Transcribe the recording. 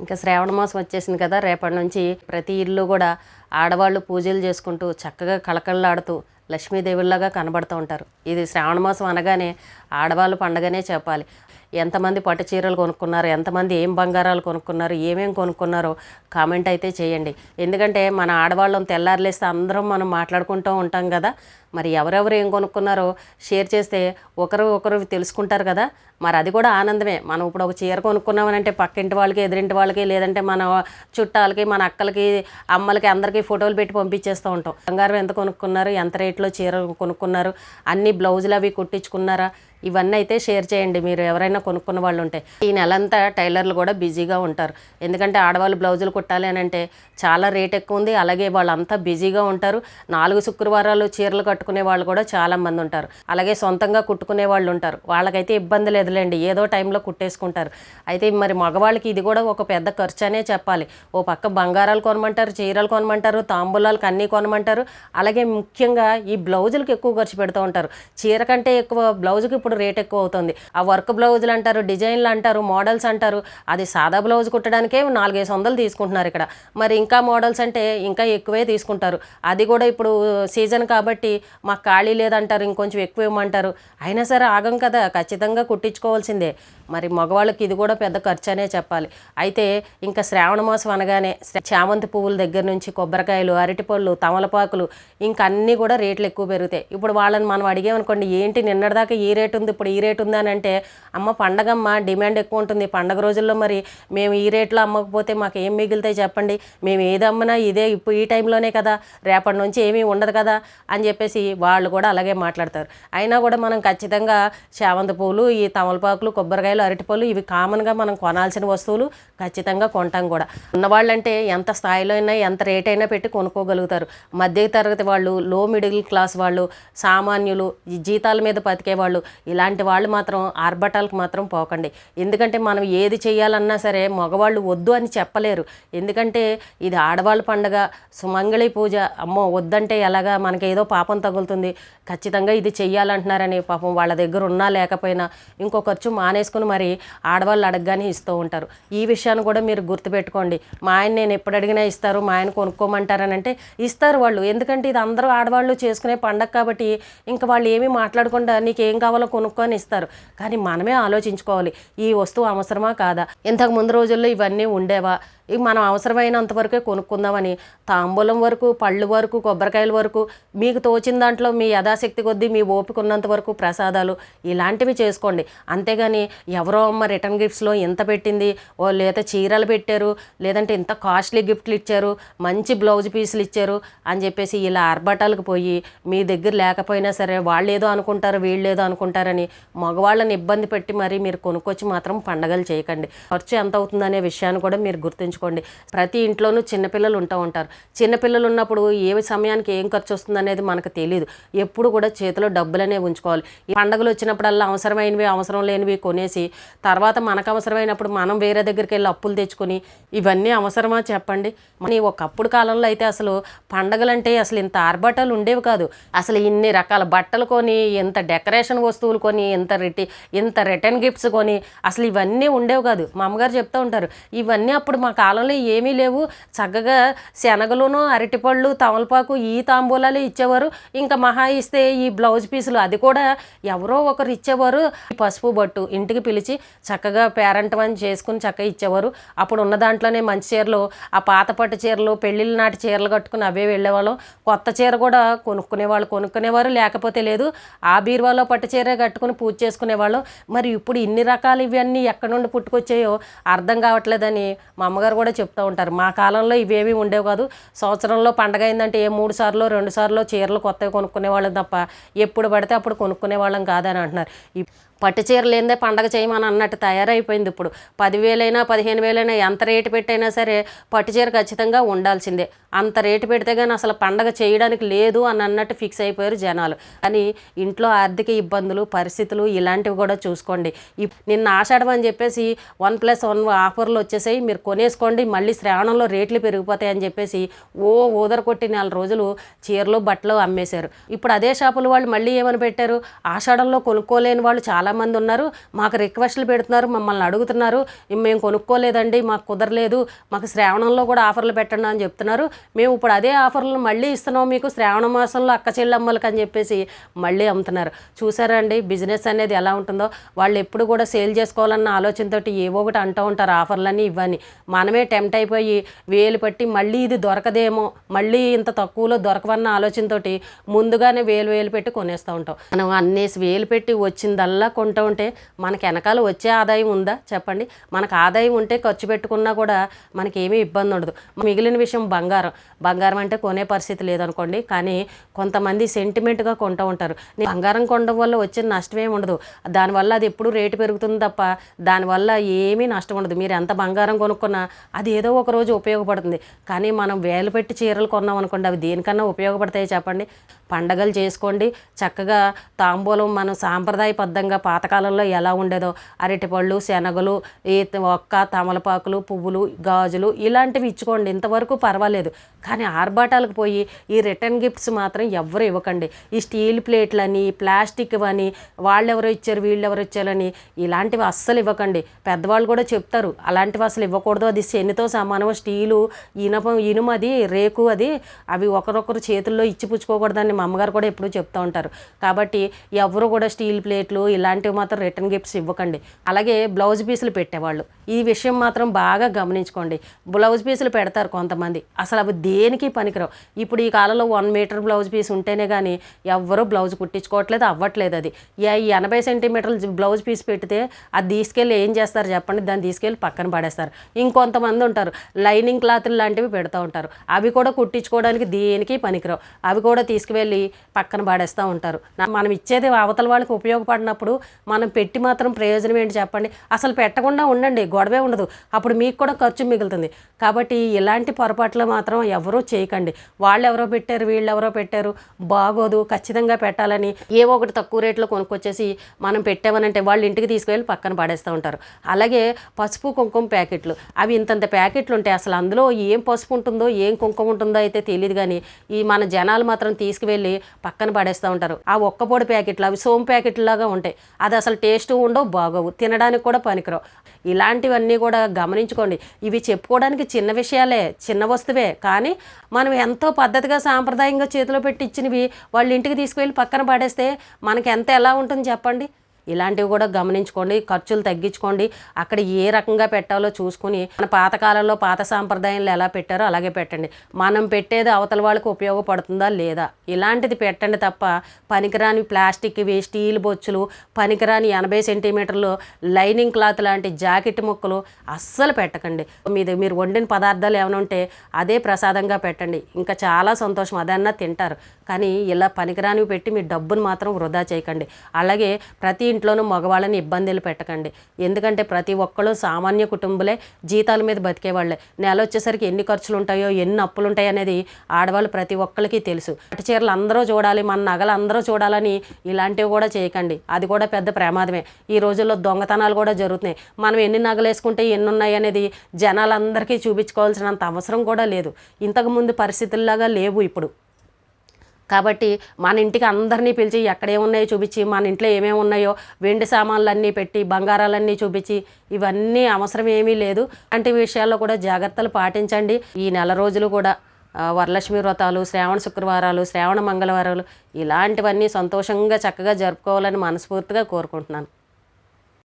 ఇంకా శ్రావణ మాసం వచ్చేసింది కదా రేపటి నుంచి ప్రతి ఇల్లు కూడా ఆడవాళ్ళు పూజలు చేసుకుంటూ చక్కగా కళకళలాడుతూ లక్ష్మీదేవుల్లాగా కనబడుతూ ఉంటారు. ఇది శ్రావణ మాసం అనగానే ఆడవాళ్ళ పండగనే చెప్పాలి. ఎంతమంది పట్టు చీరలు కొనుక్కున్నారు ఎంతమంది ఏం బంగారాలు కొనుక్కున్నారు ఏమేం కొనుక్కున్నారో కామెంట్ అయితే చేయండి. ఎందుకంటే మన ఆడవాళ్ళం తెల్లారులేస్తే అందరం మనం మాట్లాడుకుంటూ ఉంటాం కదా. మరి ఎవరెవరు ఏం కొనుక్కున్నారో షేర్ చేస్తే ఒకరు ఒకరు తెలుసుకుంటారు కదా. మరి అది కూడా ఆనందమే. మనం ఇప్పుడు ఒక చీర కొనుక్కున్నామనంటే పక్కింటి వాళ్ళకి ఎదురింటి వాళ్ళకి లేదంటే మన చుట్టాలకి మన అక్కలకి అమ్మలకి అందరికీ ఫోటోలు పెట్టి పంపించేస్తూ ఉంటాం. బంగారం ఎంత కొనుక్కున్నారు ఎంత రేట్లో చీర కొనుక్కున్నారు అన్ని బ్లౌజులు అవి కుట్టించుకున్నారా? ఇవన్నీ అయితే షేర్ చేయండి. మీరు ఎవరైనా కొనుక్కున్న వాళ్ళు ఉంటే. ఈ నెలంతా టైలర్లు కూడా బిజీగా ఉంటారు. ఎందుకంటే ఆడవాళ్ళు బ్లౌజులు కుట్టాలి అని అంటే చాలా రేట్ ఎక్కువ ఉంది. అలాగే వాళ్ళంతా బిజీగా ఉంటారు. నాలుగు శుక్రవారాలు చీరలు కట్టుకునే వాళ్ళు కూడా చాలా మంది ఉంటారు. అలాగే సొంతంగా కుట్టుకునే వాళ్ళు ఉంటారు. వాళ్ళకైతే ఇబ్బంది లేదులేండి. ఏదో టైంలో కుట్టేసుకుంటారు. అయితే మరి మగవాళ్ళకి ఇది కూడా ఒక పెద్ద ఖర్చు అనే చెప్పాలి. ఓ పక్క బంగారాలు కొనమంటారు చీరలు కొనమంటారు తాంబూలాలకు అన్నీ కొనమంటారు. అలాగే ముఖ్యంగా ఈ బ్లౌజులకు ఎక్కువ ఖర్చు పెడుతూ ఉంటారు. చీర కంటే ఎక్కువ బ్లౌజుకి ఇప్పుడు రేట్ ఎక్కువ అవుతుంది ఆ వర్క్ బ్లౌజులు అంటారు డిజైన్లు అంటారు మోడల్స్ అంటారు. అది సాదా బ్లౌజ్ కుట్టడానికే నాలుగైదు వందలు తీసుకుంటున్నారు ఇక్కడ. మరి ఇంకా మోడల్స్ అంటే ఇంకా ఎక్కువే తీసుకుంటారు. అది కూడా ఇప్పుడు సీజన్ కాబట్టి మాకు ఖాళీ లేదంటారు ఇంకొంచెం ఎక్కువ ఇవ్వమంటారు. అయినా సరే ఆగం కదా ఖచ్చితంగా కుట్టించుకోవాల్సిందే. మరి మగవాళ్ళకి ఇది కూడా పెద్ద ఖర్చు అనే చెప్పాలి. అయితే ఇంకా శ్రావణ మాసం అనగానే చామంతి పువ్వుల దగ్గర నుంచి కొబ్బరికాయలు అరటిపళ్ళు తమలపాకులు ఇంకా అన్నీ కూడా రేట్లు ఎక్కువ పెరుగుతాయి. ఇప్పుడు వాళ్ళని మనం అడిగామనుకోండి ఏంటి నిన్నటిదాకా ఈ రేటు ఉంది ఇప్పుడు ఈ రేటు ఉంది అని అంటే అమ్మ పండగమ్మ డిమాండ్ ఎక్కువ ఉంటుంది. పండగ రోజుల్లో మరి మేము ఈ రేట్లో అమ్మకపోతే మాకు ఏం మిగులుతాయి చెప్పండి. మేము ఏది అమ్మినా ఇదే ఇప్పుడు ఈ టైంలోనే కదా రేపటి నుంచి ఏమీ ఉండదు కదా అని చెప్పేసి వాళ్ళు కూడా అలాగే మాట్లాడతారు. అయినా కూడా మనం ఖచ్చితంగా చామంతి పూలు ఈ తమలపాకులు కొబ్బరికాయలు అరటిపళ్ళు ఇవి కామన్గా మనం కొనాల్సిన వస్తువులు ఖచ్చితంగా కొంటాం కూడా. ఉన్నవాళ్ళంటే ఎంత స్థాయిలో అయినా ఎంత రేట్ అయినా పెట్టి కొనుక్కోగలుగుతారు. మధ్య తరగతి వాళ్ళు లో మిడిల్ క్లాస్ వాళ్ళు సామాన్యులు జీతాల మీద బతికే వాళ్ళు ఇలాంటి వాళ్ళు మాత్రం ఆర్భటాలకు మాత్రం పోకండి. ఎందుకంటే మనం ఏది చేయాలన్నా సరే మగవాళ్ళు వద్దు అని చెప్పలేరు. ఎందుకంటే ఇది ఆడవాళ్ళ పండగ సుమంగళి పూజ అమ్మో వద్దంటే ఎలాగా మనకి ఏదో పాపం తగులుతుంది. ఖచ్చితంగా ఇది చెయ్యాలంటున్నారని పాపం వాళ్ళ దగ్గర ఉన్నా లేకపోయినా ఇంకో ఖర్చు మానేసుకుని మరి ఆడవాళ్ళు అడగగానే ఇస్తూ ఉంటారు. ఈ విషయాన్ని కూడా మీరు గుర్తుపెట్టుకోండి. మా ఆయన నేను ఎప్పుడు అడిగినా ఇస్తారు మా ఆయన కొనుక్కోమంటారని అంటే ఇస్తారు వాళ్ళు. ఎందుకంటే ఇది అందరూ ఆడవాళ్ళు చేసుకునే పండగ కాబట్టి ఇంకా వాళ్ళు ఏమీ మాట్లాడకుండా నీకు ఏం కావాలో కొనుక్కొని ఇస్తారు. కానీ మనమే ఆలోచించుకోవాలి. ఈ వస్తువు అవసరమా కాదా? ఇంతకు ముందు రోజుల్లో ఇవన్నీ ఉండేవా? ఇవి మనం అవసరమైనంత వరకే కొనుక్కుందామని తాంబూలం వరకు పళ్ళు వరకు కొబ్బరికాయల వరకు మీకు తోచిన దాంట్లో మీ యథాశక్తి కొద్దీ మీ ఓపిక ఉన్నంత వరకు ప్రసాదాలు ఇలాంటివి చేసుకోండి. అంతేగాని ఎవరో అమ్మ రిటర్న్ గిఫ్ట్స్లో ఇంత పెట్టింది ఓ లేదా చీరలు పెట్టారు లేదంటే ఇంత కాస్ట్లీ గిఫ్ట్లు ఇచ్చారు మంచి బ్లౌజ్ పీసులు ఇచ్చారు అని చెప్పేసి ఇలా ఆర్భటాలకు పోయి మీ దగ్గర లేకపోయినా సరే వాళ్ళు ఏదో అనుకుంటారు వీళ్ళు ఏదో అనుకుంటారని మగవాళ్ళని ఇబ్బంది పెట్టి మరి మీరు కొనుక్కొచ్చి మాత్రం పండగలు చేయకండి. ఖర్చు ఎంత అవుతుందనే విషయాన్ని కూడా మీరు గుర్తుంచుకోండి ప్రతి ఇంట్లోనూ చిన్నపిల్లలు ఉంటూ ఉంటారు. చిన్నపిల్లలు ఉన్నప్పుడు ఏ సమయానికి ఏం ఖర్చు వస్తుంది అనేది మనకు తెలియదు ఎప్పుడు కూడా చేతిలో డబ్బులనే ఉంచుకోవాలి. ఈ పండగలు వచ్చినప్పుడల్లా అవసరమైనవి అవసరం లేనివి కొనేసి తర్వాత మనకు అవసరమైనప్పుడు మనం వేరే దగ్గరికి వెళ్ళి అప్పులు తెచ్చుకొని ఇవన్నీ అవసరమా చెప్పండి? మన ఒకప్పుడు కాలంలో అయితే అసలు పండగలంటే అసలు ఇంత ఆర్భాటాలు ఉండేవి కాదు. అసలు ఇన్ని రకాల బట్టలు కొని ఇంత డెకరేషన్ వస్తువులు కొని ఇంత రిటి ఇంత రిటర్న్ గిఫ్ట్స్ కొని అసలు ఇవన్నీ ఉండేవి కాదు. మా అమ్మగారు చెప్తూ ఉంటారు ఇవన్నీ అప్పుడు మాకు కాలంలో ఏమీ లేవు. చక్కగా శనగలును అరటిపళ్ళు తమలపాకు ఈ తాంబూలాలు ఇచ్చేవారు. ఇంకా మహా ఇస్తే ఈ బ్లౌజ్ పీసులు అది కూడా ఎవరో ఒకరు ఇచ్చేవారు. పసుపు బొట్టు ఇంటికి పిలిచి చక్కగా పేరెంట్ అని చేసుకుని చక్కగా ఇచ్చేవారు. అప్పుడు ఉన్న దాంట్లోనే మంచి చీరలు ఆ పాత పట్టు చీరలు పెళ్ళిళ్ళ నాటి చీరలు కట్టుకుని అవే వెళ్ళేవాళ్ళం. కొత్త చీర కూడా కొనుక్కునేవాళ్ళు కొనుక్కునేవారు లేకపోతే లేదు. ఆ బీరువాలో పట్టు చీర కట్టుకుని పూజ చేసుకునేవాళ్ళం. మరి ఇప్పుడు ఇన్ని రకాలు ఇవన్నీ ఎక్కడి నుండి పుట్టుకొచ్చాయో అర్థం కావట్లేదని మా అమ్మగారు కూడా చెప్తూ ఉంటారు. మా కాలంలో ఇవేవి ఉండేవి కాదు. సంవత్సరంలో పండగ అయిందంటే ఏ మూడు సార్లు రెండు సార్లు చీరలు కొత్తవి కొనుక్కునే వాళ్ళం తప్ప ఎప్పుడు పడితే అప్పుడు కొనుక్కునే వాళ్ళం కాదని అంటున్నారు. పట్టు చీరలు పండగ చేయమని అన్నట్టు తయారైపోయింది ఇప్పుడు. పదివేలైనా పదిహేను వేలైనా ఎంత రేటు పెట్టైనా సరే పట్టు చీర ఖచ్చితంగా ఉండాల్సిందే. అంత రేటు పెడితే కానీ అసలు పండగ చేయడానికి లేదు అని అన్నట్టు ఫిక్స్ అయిపోయారు జనాలు. కానీ ఇంట్లో ఆర్థిక ఇబ్బందులు పరిస్థితులు ఇలాంటివి కూడా చూసుకోండి. ఇప్- నిన్న ఆషాఢం అని చెప్పేసి వన్ ప్లస్ వన్ ఆఫర్లు వచ్చేసాయి. మీరు కొనేసుకోండి మళ్ళీ శ్రావణంలో రేట్లు పెరిగిపోతాయి అని చెప్పేసి ఓ ఊదర కొట్టి నెల రోజులు చీరలు బట్టలు అమ్మేశారు. ఇప్పుడు అదే షాపుల వాళ్ళు మళ్ళీ ఏమని పెట్టారు? ఆషాఢంలో కొనుక్కోలేని వాళ్ళు చాలా చాలామంది ఉన్నారు. మాకు రిక్వెస్ట్లు పెడుతున్నారు మమ్మల్ని అడుగుతున్నారు. మేము కొనుక్కోలేదండి మాకు కుదరలేదు. మాకు శ్రావణంలో కూడా ఆఫర్లు పెట్టండి అని చెప్తున్నారు. మేము ఇప్పుడు అదే ఆఫర్లు మళ్ళీ ఇస్తున్నాం మీకు శ్రావణ మాసంలో అక్క చెల్లెమ్మలకి అని చెప్పేసి మళ్ళీ అమ్ముతున్నారు. చూసారా అండి బిజినెస్ అనేది ఎలా ఉంటుందో. వాళ్ళు ఎప్పుడు కూడా సేల్ చేసుకోవాలన్న ఆలోచనతో ఏవో ఒకటి అంటూ ఉంటారు ఆఫర్లన్నీ ఇవ్వని. మనమే టెంప్ట్ అయిపోయి వేలు పట్టి మళ్ళీ ఇది దొరకదేమో మళ్ళీ ఇంత తక్కువలో దొరకవన్న ఆలోచనతోటి ముందుగానే వేలు వేలు పెట్టి కొనేస్తూ ఉంటాం. మనం అన్నేసి వేలు పెట్టి వచ్చిందల్లా కొంటూ ఉంటే మనకి వెనకాల వచ్చే ఆదాయం ఉందా? చెప్పండి. మనకు ఆదాయం ఉంటే ఖర్చు పెట్టుకున్నా కూడా మనకి ఏమీ ఇబ్బంది ఉండదు. మిగిలిన విషయం బంగారం. బంగారం అంటే కొనే పరిస్థితి లేదనుకోండి. కానీ కొంతమంది సెంటిమెంట్గా కొంటూ ఉంటారు. నేను బంగారం కొనడం వల్ల వచ్చే నష్టం ఏమి ఉండదు. దానివల్ల అది ఎప్పుడు రేటు పెరుగుతుంది తప్ప దానివల్ల ఏమీ నష్టం ఉండదు. మీరు ఎంత బంగారం కొనుక్కున్నా అది ఏదో ఒక రోజు ఉపయోగపడుతుంది. కానీ మనం వేలు పెట్టి చీరలు కొన్నాం అనుకోండి అవి దేనికన్నా ఉపయోగపడతాయి చెప్పండి. పండగలు చేసుకోండి. చక్కగా తాంబూలం మనం సాంప్రదాయబద్ధంగా పాతకాలంలో ఎలా ఉండేదో అరటిపళ్ళు శనగలు ఈ ఒక్క తమలపాకులు పువ్వులు గాజులు ఇలాంటివి ఇచ్చుకోండి. ఇంతవరకు పర్వాలేదు. కానీ ఆర్భాటాలకు పోయి ఈ రిటర్న్ గిఫ్ట్స్ మాత్రం ఎవ్వరు ఇవ్వకండి. ఈ స్టీల్ ప్లేట్లని ప్లాస్టిక్ అని వాళ్ళెవరో ఇచ్చారు వీళ్ళెవరో ఇచ్చారని ఇలాంటివి అస్సలు ఇవ్వకండి. పెద్దవాళ్ళు కూడా చెప్తారు అలాంటివి అసలు ఇవ్వకూడదు. అది శనితో సమానం స్టీలు ఇనప ఇనుము అది రేకు అది అవి ఒకరొకరు చేతుల్లో ఇచ్చి పుచ్చుకోకూడదని మా అమ్మగారు కూడా ఎప్పుడూ చెప్తూ ఉంటారు. కాబట్టి ఎవరు కూడా స్టీల్ ప్లేట్లు ఇలాంటివి మాత్రం రిటర్న్ గిఫ్ట్స్ ఇవ్వకండి. అలాగే బ్లౌజ్ పీసులు పెట్టేవాళ్ళు. ఈ విషయం మాత్రం బాగా గమనించుకోండి. బ్లౌజ్ పీసులు పెడతారు కొంతమంది. అసలు అవి దేనికి పనికిరావు? ఇప్పుడు ఈ కాలంలో వన్ మీటర్ బ్లౌజ్ పీస్ ఉంటేనే కానీ ఎవ్వరూ బ్లౌజ్ కుట్టించుకోవట్లేదు అవ్వట్లేదు అది. ఈ ఎనభై సెంటీమీటర్లు బ్లౌజ్ పీస్ పెడితే అది తీసుకెళ్ళి ఏం చేస్తారు చెప్పండి? దాన్ని తీసుకెళ్ళి పక్కన పడేస్తారు. ఇంకొంతమంది ఉంటారు. లైనింగ్ క్లాత్లు లాంటివి పెడతా ఉంటారు. అవి కూడా కుట్టించుకోవడానికి దేనికి పనికిరావు? అవి కూడా తీసుకువెళ్ళి పక్కన పాడేస్తూ ఉంటారు. మనం ఇచ్చేది అవతల వాళ్ళకి ఉపయోగపడినప్పుడు మనం పెట్టి మాత్రం ప్రయోజనం ఏంటి చెప్పండి? అసలు పెట్టకుండా ఉండండి గొడవే ఉండదు. అప్పుడు మీకు కూడా ఖర్చు మిగులుతుంది. కాబట్టి ఇలాంటి పొరపాట్లు మాత్రం ఎవరూ చేయకండి. వాళ్ళు ఎవరో పెట్టారు వీళ్ళు ఎవరో పెట్టారు బాగోదు ఖచ్చితంగా పెట్టాలని ఏవో ఒకటి తక్కువ రేట్లో కొనుక్కొచ్చేసి మనం పెట్టామనంటే వాళ్ళు ఇంటికి తీసుకువెళ్ళి పక్కన పడేస్తూ ఉంటారు. అలాగే పసుపు కుంకుమ ప్యాకెట్లు. అవి ఇంతంత ప్యాకెట్లు ఉంటాయి అసలు అందులో ఏం పసుపు ఉంటుందో ఏం కుంకుమ ఉంటుందో అయితే తెలియదు కానీ ఈ మన జనాలు మాత్రం తీసుకువెళ్ళి పక్కన పడేస్తూ ఉంటారు. ఆ ఒక్క పొడి ప్యాకెట్లు అవి సోమ్ ప్యాకెట్లు లాగా ఉంటాయి. అది అసలు టేస్ట్ ఉండవు బాగోవు. తినడానికి కూడా పనికిరావు. ఇలాంటివన్నీ కూడా గమనించుకోండి. ఇవి చెప్పుకోవడానికి చిన్న విషయాలే చిన్న వస్తువే. కానీ మనం ఎంతో పద్ధతిగా సాంప్రదాయంగా చేతిలో పెట్టి ఇచ్చినవి వాళ్ళ ఇంటికి తీసుకువెళ్ళి పక్కన పడేస్తే మనకి ఎంత ఎలా ఉంటుంది చెప్పండి. ఇలాంటివి కూడా గమనించుకోండి ఖర్చులు తగ్గించుకోండి. అక్కడ ఏ రకంగా పెట్టాలో చూసుకుని మన పాతకాలంలో పాత సాంప్రదాయాలు ఎలా పెట్టారో అలాగే పెట్టండి. మనం పెట్టేది అవతల వాళ్ళకి ఉపయోగపడుతుందా లేదా? ఇలాంటిది పెట్టండి తప్ప పనికిరాని ప్లాస్టిక్ ఇవి స్టీల్ బొచ్చులు పనికిరాని ఎనభై సెంటీమీటర్లు లైనింగ్ క్లాత్ లాంటి జాకెట్ ముక్కలు అస్సలు పెట్టకండి. మీది మీరు వండిన పదార్థాలు ఏమైనా ఉంటే అదే ప్రసాదంగా పెట్టండి. ఇంకా చాలా సంతోషం అదన్నా తింటారు. కానీ ఇలా పనికిరానివి పెట్టి మీ డబ్బును మాత్రం వృధా చేయకండి. అలాగే ప్రతి ఇంట్లోనూ మగవాళ్ళని ఇబ్బందులు పెట్టకండి. ఎందుకంటే ప్రతి ఒక్కళ్ళు సామాన్య కుటుంబలే జీతాల మీద బతికేవాళ్ళే. నెల వచ్చేసరికి ఎన్ని ఖర్చులు ఉంటాయో ఎన్ని అప్పులు ఉంటాయనేది ఆడవాళ్ళు ప్రతి ఒక్కరికి తెలుసు. పట్టు చీరలు అందరూ చూడాలి మన నగలు అందరూ చూడాలని ఇలాంటివి కూడా చేయకండి. అది కూడా పెద్ద ప్రమాదమే. ఈ రోజుల్లో దొంగతనాలు కూడా జరుగుతున్నాయి. మనం ఎన్ని నగలు వేసుకుంటే ఎన్ని ఉన్నాయి అనేది జనాలందరికీ చూపించుకోవాల్సినంత అవసరం కూడా లేదు. ఇంతకుముందు పరిస్థితుల్లాగా లేవు ఇప్పుడు. కాబట్టి మన ఇంటికి అందరినీ పిలిచి ఎక్కడే ఉన్నాయో చూపించి మన ఇంట్లో ఏమేమి ఉన్నాయో వెండి సామాన్లన్నీ పెట్టి బంగారాలన్నీ చూపించి ఇవన్నీ అవసరం ఏమీ లేదు. అలాంటి విషయాల్లో కూడా జాగ్రత్తలు పాటించండి. ఈ నెల రోజులు కూడా వరలక్ష్మి వ్రతాలు శ్రావణ శుక్రవారాలు శ్రావణ మంగళవారాలు ఇలాంటివన్నీ సంతోషంగా చక్కగా జరుపుకోవాలని మనస్ఫూర్తిగా కోరుకుంటున్నాను.